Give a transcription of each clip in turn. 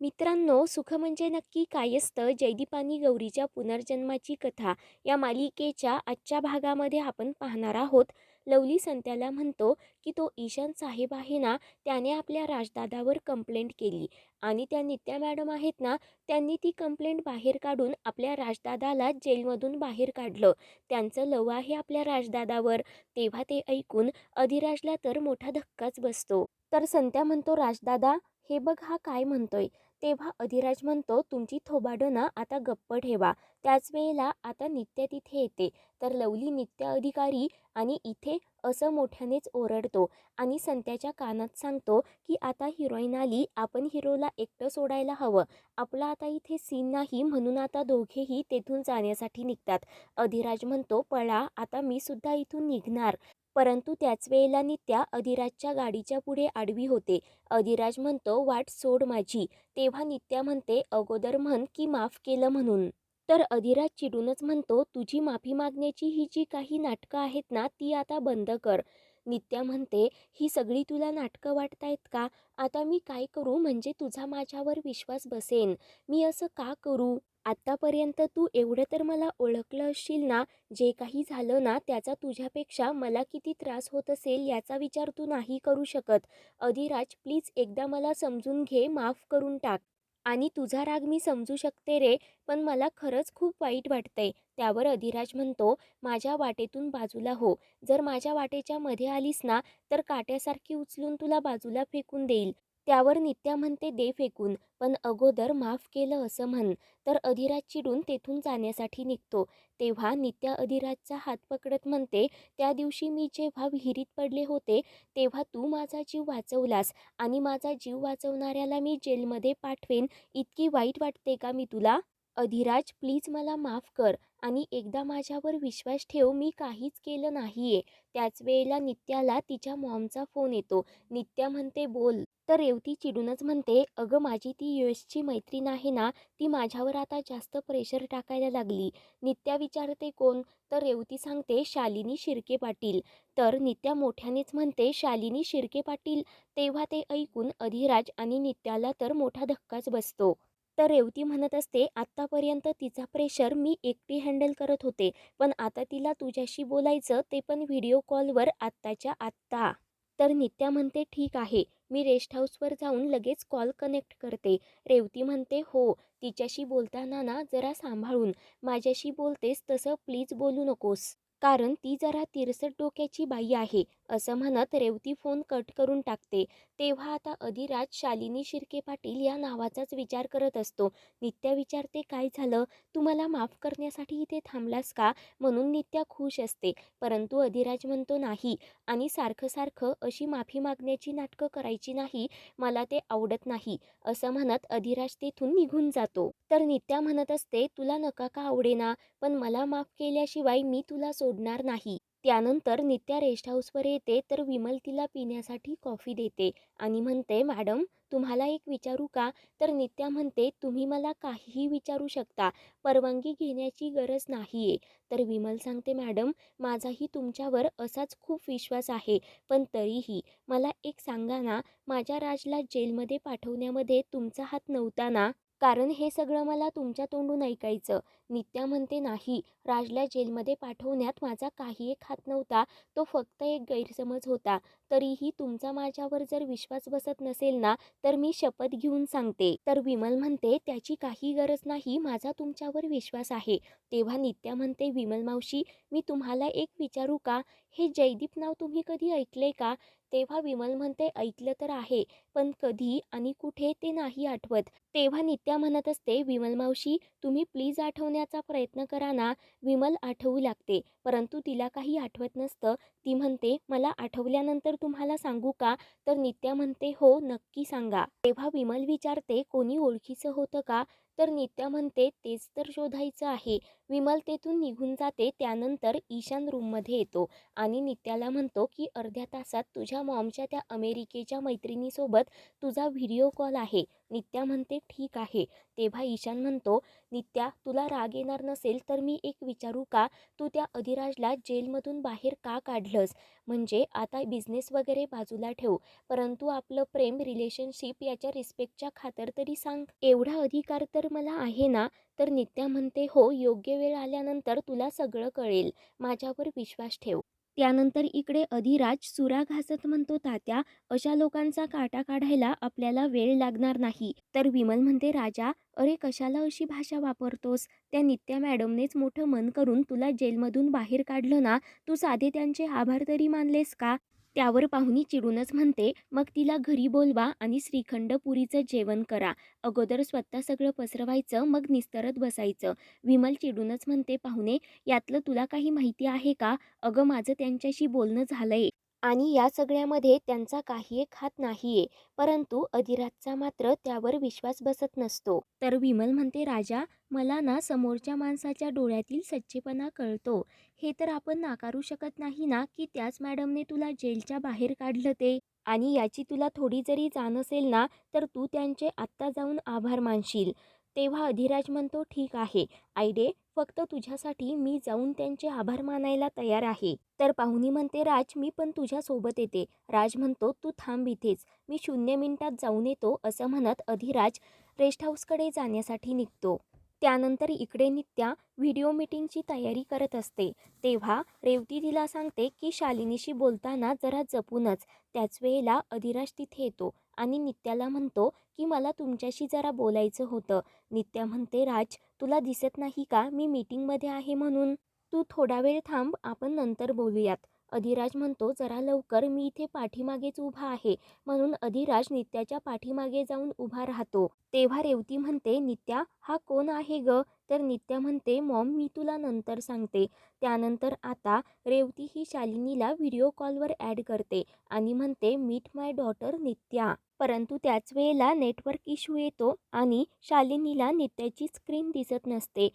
मित्रांनो सुख म्हणजे नक्की काय असतं? जयदीप आणि गौरीच्या पुनर्जन्माची कथा या मालिकेच्या आजच्या भागामध्ये आपण पाहणार आहोत. लवली संत्याला म्हणतो की तो ईशान साहेब आहे ना त्याने आपल्या राजदादावर कंप्लेंट केली आणि त्या नित्या मॅडम आहेत ना त्यांनी ती कंप्लेंट बाहेर काढून आपल्या राजदादाला जेलमधून बाहेर काढलं. त्यांचं लव आहे आपल्या राजदादावर. तेव्हा ते ऐकून अधिराजला तर मोठा धक्काच बसतो. तर संत्या म्हणतो राजदादा हे बघ हा काय म्हणतोय. तेव्हा अधिराज म्हणतो तुमची थोबाडं आता गप्प ठेवा. त्याच वेळेला आता नित्या तिथे येते तर लवली नित्य अधिकारी आणि इथे असं मोठ्यानेच ओरडतो आणि संत्याच्या कानात सांगतो की आता हिरोईन आली आपण हिरोला एकटं सोडायला हवं. आपला आता इथे सीन नाही म्हणून आता दोघेही तेथून जाण्यासाठी निघतात अधिराज म्हणतो पळा आता मी सुद्धा इथून निघणार. परंतु त्याच वेळेला नित्या अधिराजच्या गाडीच्या पुढे आडवी होते. अधिराज म्हणतो वाट सोड माझी. तेव्हा नित्या म्हणते अगोदर म्हण की माफ केलं म्हणून. तर अधिराज चिडूनच म्हणतो तुझी माफी मागण्याची ही जी काही नाटकं आहेत ना ती आता बंद कर. नित्या म्हणते ही सगळी तुला नाटकं वाटतायत का? आता मी काय करू? म्हणजे तुझा माझ्यावर विश्वास बसेन. मी असं का करू? आत्तापर्यंत तू एवढं तर मला ओळखलं असशील ना जे काही झालं ना त्याचा तुझ्यापेक्षा मला किती त्रास होत असेल याचा विचार तू नाही करू शकत. अधिराज प्लीज एकदा मला समजून घे माफ करून टाक. आणि तुझा राग मी समजू शकते रे पण मला खरंच खूप वाईट वाटतंय. त्यावर अधिराज म्हणतो माझ्या वाटेतून बाजूला हो. जर माझ्या वाटेच्या मध्ये आलीस ना तर काट्यासारखी उचलून तुला बाजूला फेकून देईल. त्यावर नित्या म्हणते दे फेकून पण अगोदर माफ केलं असं म्हण. तर अधिराज चिडून तेथून जाण्यासाठी निघतो. तेव्हा नित्या अधिराजचा हात पकडत म्हणते त्या दिवशी मी जेव्हा विहिरीत पडले होते तेव्हा तू माझा जीव वाचवलास आणि माझा जीव वाचवणाऱ्याला मी जेलमध्ये पाठवेन. इतकी वाईट वाटते का मी तुला? अधिराज प्लीज मला माफ कर आणि एकदा माझ्यावर विश्वास ठेव मी काहीच केलं नाही आहे त्याच वेळेला नित्याला तिच्या मॉमचा फोन येतो. नित्या म्हणते बोल. तर रेवती चिडूनच म्हणते अगं माझी ती यशची मैत्रीण आहे ना ती माझ्यावर आता जास्त प्रेशर टाकायला लागली. नित्या विचारते कोण? तर रेवती सांगते शालिनी शिर्के पाटील. तर नित्या मोठ्यानेच म्हणते शालिनी शिर्के पाटील. तेव्हा ते ऐकून अधिराज आणि नित्याला तर मोठा धक्काच बसतो. तर रेवती म्हणत असते आत्तापर्यंत तिचा प्रेशर मी एकटी हँडल करत होते पण आता तिला तुझ्याशी बोलायचं ते पण व्हिडिओ कॉलवर आत्ताच्या आत्ता. तर नित्या म्हणते ठीक आहे. मी रेस्ट हाऊसवर जाऊन लगेच कॉल कनेक्ट करते. रेवती म्हणते हो तिच्याशी बोलताना ना जरा सांभाळून. माझ्याशी बोलतेस तसं प्लीज बोलू नकोस. कारण ती जरा तिरसट डोक्याची बाई आहे असं म्हणत रेवती फोन कट करून टाकते. तेव्हा आता अधिराज शालिनी शिर्के पाटील या नावाचाच विचार करत असतो. नित्या विचारते काय झालं? तू मला माफ करण्यासाठी इथे थांबलास का? म्हणून नित्या खुश असते. परंतु अधिराज म्हणतो नाही. आणि सारखं सारखं अशी माफी मागण्याची नाटकं करायची नाही. मला ते आवडत नाही. असं म्हणत अधिराज तेथून निघून जातो. तर नित्या म्हणत असते तुला नका का आवडेना? पण मला माफ केल्याशिवाय मी तुला सो सोडणार नाही. त्यानंतर नित्या रेस्ट हाऊसवर येते तर विमल तिला पिण्यासाठी कॉफी देते आणि म्हणते मॅडम तुम्हाला एक विचारू का? तर नित्या म्हणते तुम्ही मला काहीही विचारू शकता. परवानगी घेण्याची गरज नाही आहे तर विमल सांगते मॅडम माझाही तुमच्यावर असाच खूप विश्वास आहे. पण तरीही मला एक सांगा ना माझ्या राजला जेलमध्ये पाठवण्यामध्ये तुमचा हात नव्हता ना? कारण हे सगळं मला तुमच्या तोंडून ऐकायचं. नित्या म्हणते नाही राजला जेलमध्ये पाठवण्यात माझा काही एक हात नव्हता. तो फक्त एक गैरसमज होता. तरीही तुमचा माझ्यावर जर विश्वास बसत नसेल ना तर मी शपथ घेऊन सांगते. तर विमल म्हणते त्याची काही गरज नाही माझा तुमच्यावर विश्वास आहे. तेव्हा नित्या म्हणते विमल मावशी मी तुम्हाला एक विचारू का? हे जयदीप नाव तुम्ही कधी ऐकले का? तेव्हा विमल म्हणते ऐकलं तर आहे पण कधी आणि कुठे ते नाही आठवत. तेव्हा नित्या म्हणत असते विमल मावशी तुम्ही प्लीज आठवण्याचा प्रयत्न करा ना. विमल आठवू लागते परंतु तिला काही आठवत नसतं. ती म्हणते मला आठवल्यानंतर तुम्हाला सांगू का? तर नित्या म्हणते हो नक्की सांगा. तेव्हा विमल विचारते कोणी ओळखीचं होतं का? तर नित्या म्हणते तेच तर शोधायचं आहे. विमल तेथून निघून जाते त्यानंतर ईशान रूममध्ये येतो आणि नित्याला म्हणतो की अर्ध्या तासात तुझ्या मॉमच्या त्या अमेरिकेच्या मैत्रिणीसोबत तुझा व्हिडिओ कॉल आहे. नित्या म्हणते ठीक आहे. तेव्हा ईशान म्हणतो नित्या तुला राग येणार नसेल तर मी एक विचारू का? तू त्या अधिराजला जेलमधून बाहेर का काढलंस? म्हणजे आता बिझनेस वगैरे बाजूला ठेव. परंतु आपलं प्रेम रिलेशनशिप याच्या रिस्पेक्टच्या खातर तरी सांग. एवढा अधिकार तर मला आहे ना? तर नित्या म्हणते हो योग्य वेळ आल्यानंतर तुला सगळं कळेल. माझ्यावर विश्वास ठेव. त्यानंतर इकडे अधिराज सुरा घासत म्हणतो तात्या अशा लोकांचा काटा काढायला आपल्याला वेळ लागणार नाही. तर विमल म्हणते राजा अरे कशाला अशी भाषा वापरतोस? त्या नित्या मॅडमनेच मोठं मन करून तुला जेलमधून बाहेर काढलं ना तू साधे त्यांचे आभार तरी मानलेस का? त्यावर पाहुणी चिडूनच म्हणते मग तिला घरी बोलवा आणि श्रीखंड पुरीचं जेवण करा. अगोदर स्वतः सगळं पसरवायचं मग निस्तरत बसायचं. विमल चिडूनच म्हणते पाहुणे यातलं तुला काही माहिती आहे का? अगं माझं त्यांच्याशी बोलणं झालंय. आणि या सगळ्यामध्ये त्यांचा काही एक हात नाहीये परंतु अधिराजचा मात्र त्यावर विश्वास बसत नसतो. तर विमल म्हणते राजा मला ना समोरच्या माणसाच्या डोळ्यातील सच्चेपणा कळतो. हे तर आपण नाकारू शकत नाही ना की त्याच मॅडमने तुला जेलच्या बाहेर काढलं ते? आणि याची तुला थोडी जरी जाण असेल ना तर तू त्यांचे आत्ता जाऊन आभार मानशील. तेव्हा अधिराज म्हणतो ठीक आहे. आयडे फक्त तुझ्यासाठी मी जाऊन त्यांचे आभार मानायला तयार आहे. तर पाहुणी म्हणते राज मी पण तुझ्यासोबत येते. राज म्हणतो तू थांब इथेच. मी शून्य मिनिटात जाऊन येतो असं म्हणत अधिराज रेस्ट हाऊसकडे जाण्यासाठी निघतो. त्यानंतर इकडे नित्या व्हिडिओ मीटिंगची तयारी करत असते. तेव्हा रेवती तिला सांगते की शालिनीशी बोलताना जरा जपूनच. त्याच वेळेला अधिराज तिथे येतो. आणि नित्याला म्हणतो की मला तुमच्याशी जरा बोलायचं होतं. नित्या म्हणते राज तुला दिसत नाही का? मी मीटिंगमध्ये आहे म्हणून. तू थोडा वेळ थांब आपण नंतर बोलूयात. अधिराज म्हणतो जरा लवकर मी इथे पाठीमागेच उभा आहे. म्हणून अधिराज नित्याच्या पाठीमागे जाऊन उभा राहतो. तेव्हा रेवती म्हणते नित्या हा कोण आहे ग? तर नित्या म्हणते मॉम मी तुला नंतर सांगते. त्यानंतर आता रेवती ही शालिनीला व्हिडिओ कॉलवर ॲड करते आणि म्हणते मीट माय डॉटर नित्या. परंतु त्याच वेळेला नेटवर्क इश्यू येतो आणि शालिनीला नित्याची स्क्रीन दिसत नसते.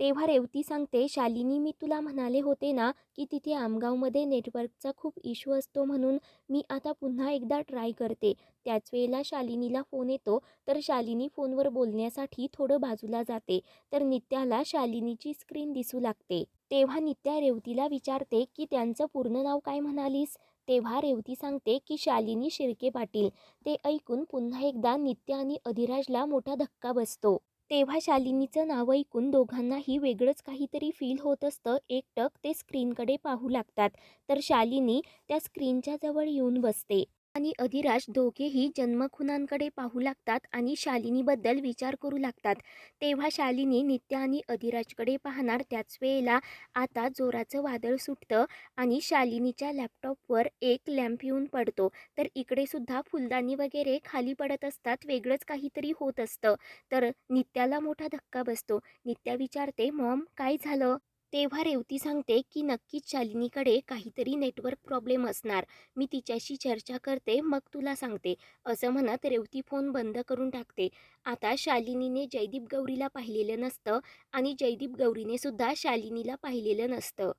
तेव्हा रेवती सांगते शालिनी मी तुला म्हणाले होते ना की तिथे आमगावमध्ये नेटवर्कचा खूप इश्यू असतो म्हणून मी आता पुन्हा एकदा ट्राय करते. त्याच वेळेला शालिनीला फोन येतो तर शालिनी फोनवर बोलण्यासाठी थोडं बाजूला जाते. तर नित्याला शालिनीची स्क्रीन दिसू लागते. तेव्हा नित्या रेवतीला विचारते की त्यांचं पूर्ण नाव काय म्हणालीस? तेव्हा रेवती सांगते की शालिनी शिर्के पाटील. ते ऐकून पुन्हा एकदा नित्या आणि अधिराजला मोठा धक्का बसतो. तेव्हा शालिनीचं नाव ऐकून दोघांनाही वेगळंच काहीतरी फील होत असतं. एकटक ते स्क्रीनकडे पाहू लागतात. तर शालिनी त्या स्क्रीनच्या जवळ येऊन बसते. आणि अधिराज दोघेही जन्मखुनांकडे पाहू लागतात आणि शालिनीबद्दल विचार करू लागतात. तेव्हा शालिनी नित्या आणि अधिराजकडे पाहणार त्याच वेळेला आता जोराचं वादळ सुटतं आणि शालिनीच्या लॅपटॉपवर एक लॅम्प येऊन पडतो. तर इकडे सुद्धा फुलदाणी वगैरे खाली पडत असतात वेगळंच काहीतरी होत असतं. तर नित्याला मोठा धक्का बसतो. नित्या विचारते मॉम काय झालं? तेव्हा रेवती सांगते की नक्कीच शालिनीकडे काहीतरी नेटवर्क प्रॉब्लेम असणार. मी तिच्याशी चर्चा करते मग तुला सांगते. असं म्हणत रेवती फोन बंद करून टाकते. आता शालिनीने जयदीप गौरीला पाहिलेलं नसतं आणि जयदीप गौरीने सुद्धा शालिनीला पाहिलेलं नसतं.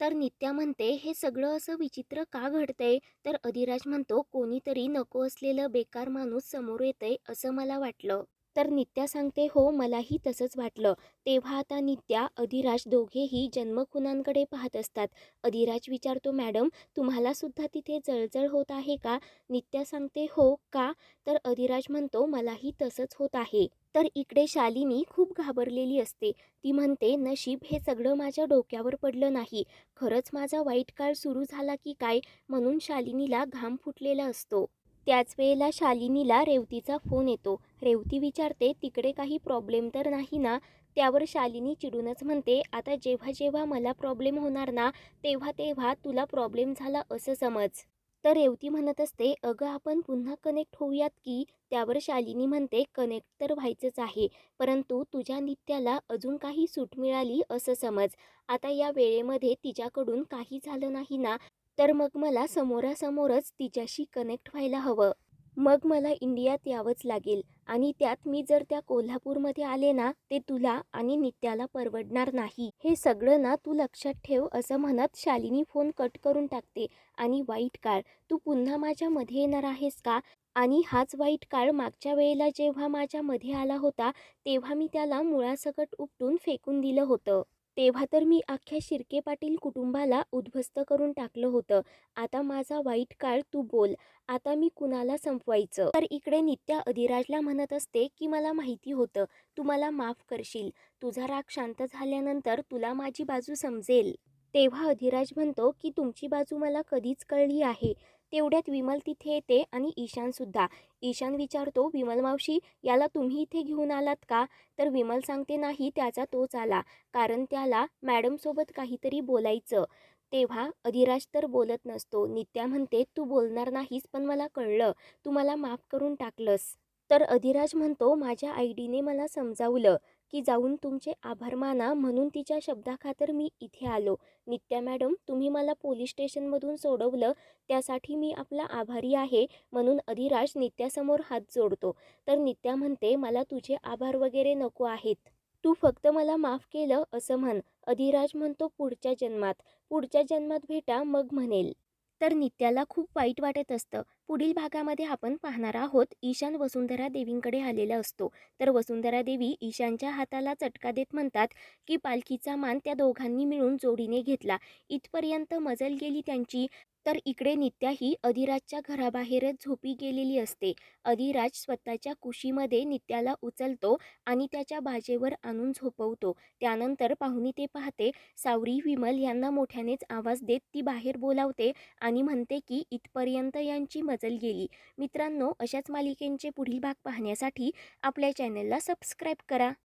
तर नित्या म्हणते हे सगळं असं विचित्र का घडतंय तर अधिराज म्हणतो कोणीतरी नको असलेलं बेकार माणूस समोर येतंय असं मला वाटलं. तर नित्या सांगते हो मलाही तसंच वाटलं. तेव्हा आता नित्या अधिराज दोघेही जन्मखुनांकडे पाहत असतात. अधिराज विचारतो मॅडम तुम्हाला सुद्धा तिथे जळजळ होत आहे का? नित्या सांगते हो का? तर अधिराज म्हणतो मलाही तसंच होत आहे. तर इकडे शालिनी खूप घाबरलेली असते. ती म्हणते नशीब हे सगळं माझ्या डोक्यावर पडलं नाही. खरंच माझा वाईट काळ सुरू झाला की काय? म्हणून शालिनीला घाम फुटलेला असतो. त्याच वेळेला शालिनीला रेवतीचा फोन येतो. रेवती विचारते तिकडे काही प्रॉब्लेम तर नाही ना? त्यावर शालिनी चिडूनच म्हणते आता जेव्हा जेव्हा मला प्रॉब्लेम होणार ना तेव्हा तेव्हा तुला प्रॉब्लेम झाला असं समज. तर रेवती म्हणत असते अगं आपण पुन्हा कनेक्ट होऊयात की? त्यावर शालिनी म्हणते कनेक्ट तर व्हायचंच आहे परंतु तुझ्या नित्याला अजून काही सूट मिळाली असं समज. आता या वेळेमध्ये तिच्याकडून काही झालं नाही ना तर मग मला समोरासमोरच तिच्याशी कनेक्ट व्हायला हवं. मग मला इंडियात यावंच लागेल आणि त्यात मी जर त्या कोल्हापूरमध्ये आले ना ते तुला आणि नित्याला परवडणार नाही. हे सगळं ना तू लक्षात ठेव असं म्हणत शालिनी फोन कट करून टाकते. आणि वाईट काळ तू पुन्हा माझ्यामध्ये येणार आहेस का? आणि हाच वाईट काळ मागच्या वेळेला जेव्हा माझ्यामध्ये आला होता तेव्हा मी त्याला मुळासकट उपटून फेकून दिलं होतं. तेव्हा तर मी अख्ख्या शिर्के पाटील कुटुंबाला उद्ध्वस्त करून टाकलं होतं. आता माझा वाईट काळ तू बोल. आता मी कुणाला संपवायचं? तर इकडे नित्या अधिराजला म्हणत असते की मला माहिती होतं. तू मला माफ करशील. तुझा राग शांत झाल्यानंतर तुला माझी बाजू समजेल. तेव्हा अधिराज म्हणतो की तुमची बाजू मला कधीच कळली आहे. तेवढ्यात विमल तिथे येते आणि ईशानसुद्धा ईशान विचारतो विमल मावशी याला तुम्ही इथे घेऊन आलात का? तर विमल सांगते नाही त्याचा तोच आला. कारण त्याला मॅडमसोबत काहीतरी बोलायचं. तेव्हा अधिराज तर बोलत नसतो. नित्या म्हणते तू बोलणार नाहीस पण मला कळलं. तू मला माफ करून टाकलंस. तर अधिराज म्हणतो माझ्या आयडीने मला समजावलं. की जाऊन तुमचे आभार माना म्हणून तिच्या शब्दाखातर मी इथे आलो. नित्या मॅडम तुम्ही मला पोलीस स्टेशनमधून सोडवलं त्यासाठी मी आपला आभारी आहे म्हणून अधिराज नित्यासमोर हात जोडतो. तर नित्या म्हणते मला तुझे आभार वगैरे नको आहेत. तू फक्त मला माफ केलं असं म्हण. अधिराज म्हणतो पुढच्या जन्मात. पुढच्या जन्मात भेटा मग म्हणेल. तर नित्याला खूप वाईट वाटत असतं. पुढील भागामध्ये आपण पाहणार आहोत ईशान वसुंधरा देवींकडे आलेला असतो. तर वसुंधरा देवी ईशानच्या हाताला चटका देत म्हणतात की पालखीचा मान त्या दोघांनी मिळून जोडीने घेतला. इथपर्यंत मजल गेली त्यांची. तर इकडे नित्या ही अधिराजच्या घराबाहेरच झोपी गेलेली असते. अधिराज स्वतःच्या कुशीमध्ये नित्याला उचलतो आणि त्याच्या बाजेवर आणून झोपवतो. त्यानंतर पाहुणी ते पाहते सावरी विमल यांना मोठ्यानेच आवाज देत ती बाहेर बोलावते आणि म्हणते की इथपर्यंत यांची मजल गेली. मित्रांनो अशाच मालिकेंचे पुढील भाग पाहण्यासाठी आपल्या चॅनलला सबस्क्राईब करा.